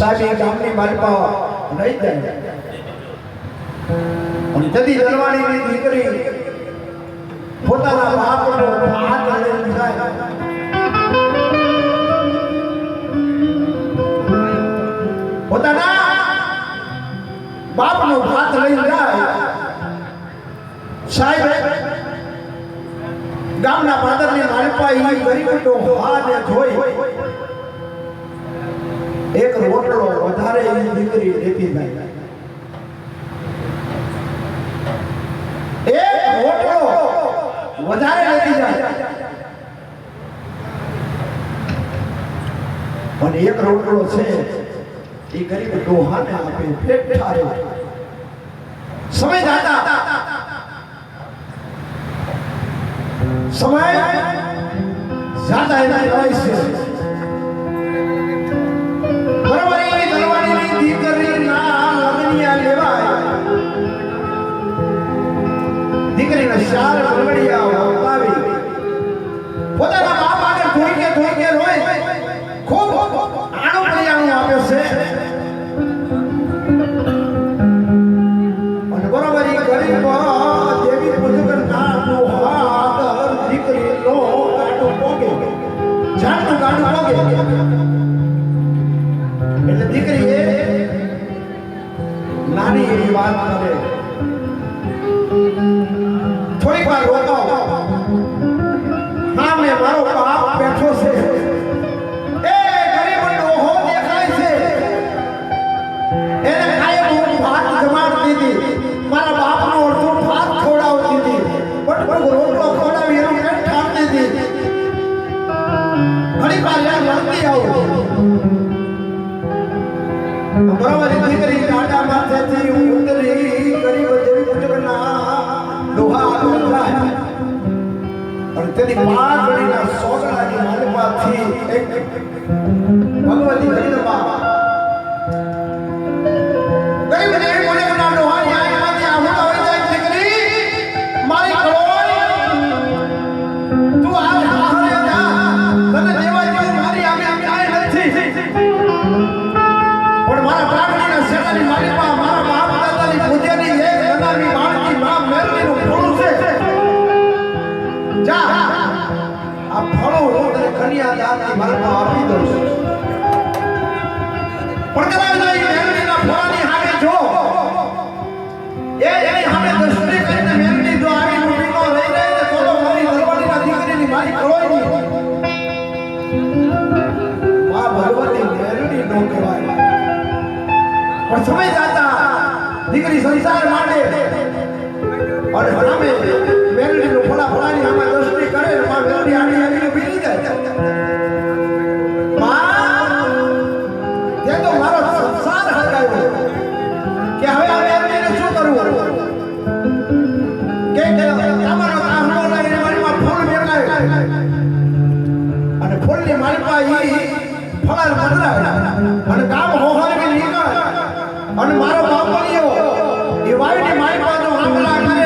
સાહેબ એ ગામની માલપા રહી જાય અને જદી દરવાણીની દીકરી પોતાના બાપનો હાથ લઈને જાય પોતાના બાપનો હાથ લઈને જાય. સાહેબ, ગામના પાદરની માલપા ઈ ગરીબનો હાથ જોઈ. એક રોટલો વધારે એની દીકરી લેતી જાય એક રોટલો વધારે લેતી જાય. અને એક રોટલો છે એ ગરીબ ડોહાને આપે, પેટ ઠારે. સમય જાતા. સમય જાતા એના રહે છે. દરવાણીની દીકરીના લગનિયા પોતાના બાપ આગળ ધોઈ કે ધોઈ ખૂબ એટલે દીકરી એ નાની એવી વાત કરે. અને તેની ગણીના સોગડાની માલમાંથી એક ભગવતી પણ સમય જાતા દીકરી સંસાર માટે અને હરામે ફૂલની માલિકા ઈ ફળ મદરા અને ગામ હોહાને લીગળ અને મારો બાપ પણ એવો એ વાવીને માલિકા જો આમ લાગે